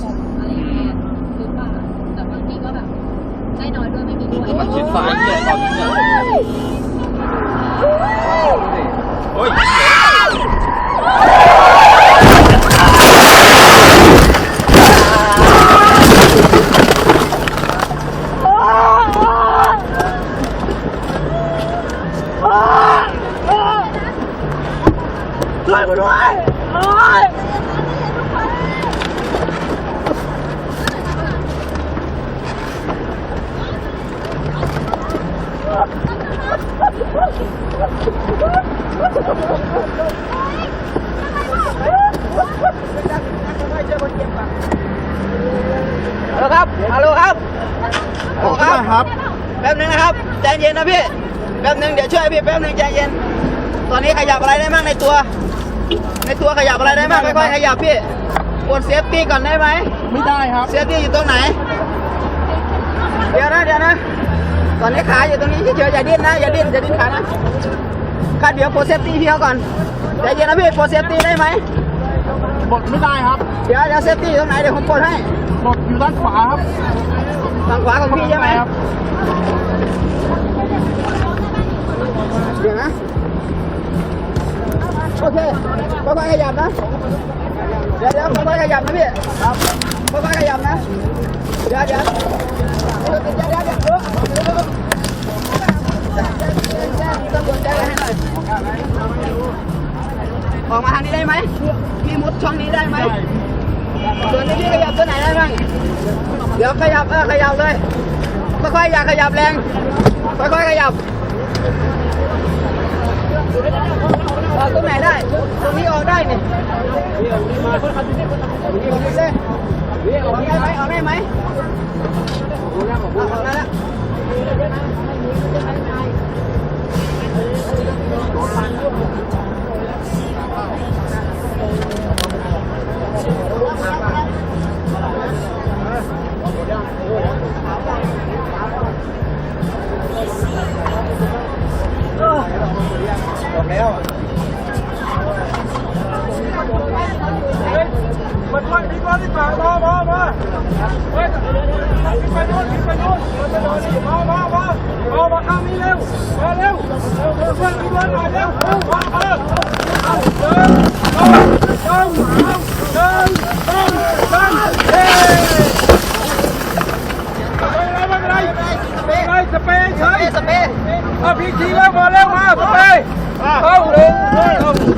ผมอะไรอย่างเงี้ยหรือเปล่าแต่บางทีก็แบบได้น้อยด้วยไม่มีด้วยมันชิดซ้ายเนี่ยตอนนี้เนี่ยโอ้ยฮัลโหลครับ ฮัลโหลครับฮัลโหลขอบคุณมากครับ แป๊บนึงนะครับ ใจเย็นนะพี่ แป๊บนึงเดี๋ยวช่วยพี่แป๊บนึงใจเย็น ตอนนี้ขยับอะไรได้บ้างในตัว ในตัวขยับอะไรได้บ้างค่อยๆขยับพี่กดเซฟตี้ก่อนได้ไหม ไม่ได้ครับ เซฟตี้อยู่ตรงไหน เดี๋ยวนะเดี๋ยวนะ ตอนนี้ขาอยู่ตรงนี้เฉยๆอย่าดิ้นนะอย่าดิ้นอย่าดิ้นขานะขาเดี๋ยวกดเซฟตี้พี่เขาก่อนใจเย็นนะพี่กดเซฟตี้ได้ไหมกดไม่ได้ครับ เดี๋ยวเดี๋ยวเซฟตี้อยู่ตรงไหนเดี๋ยวผมกดให้กดอยู่ด้านขวาครับฝั่งขวาของพี่ใช่ไหมครับเดี๋ยวนะโอเคค่อยๆขยับนะเดี๋ยวเดี๋ยวค่อยๆขยับนะพี่ครับค่อยๆขยับนะเดี๋ยวเดี๋ยว ออกมาทางนี้ได้ไหมพี่มุดช่องนี้ได้ไหมส่วนนี้พี่ขยับตัวไหนได้บ้างเดี๋ยวขยับเออขยับเลยค่อยๆอย่าขยับแรงค่อยๆขยับออกตรงไหนได้ตรงนี้ออกได้นี่ออกได้ไหมออกได้ไหมอออกได้แล้ว มานไม่ดีกว่าที่ฝั่ามามามาเฮ้ยไปโน่นไปโน่นไปโน่นมามามาเอามาข้างนี้เร็วมาเร็วเร็วเพื่อนดีกว่าหน่อเร็วเร็วมาเร็วเดินเดินเดินเดินเดินเดินเฮ้ไม่เป็นไรไม่เป็นไรสเปย์เฉยสเปย์อะพี่ขี่แล้วมาเร็วมาสเปย์เอาเร็ว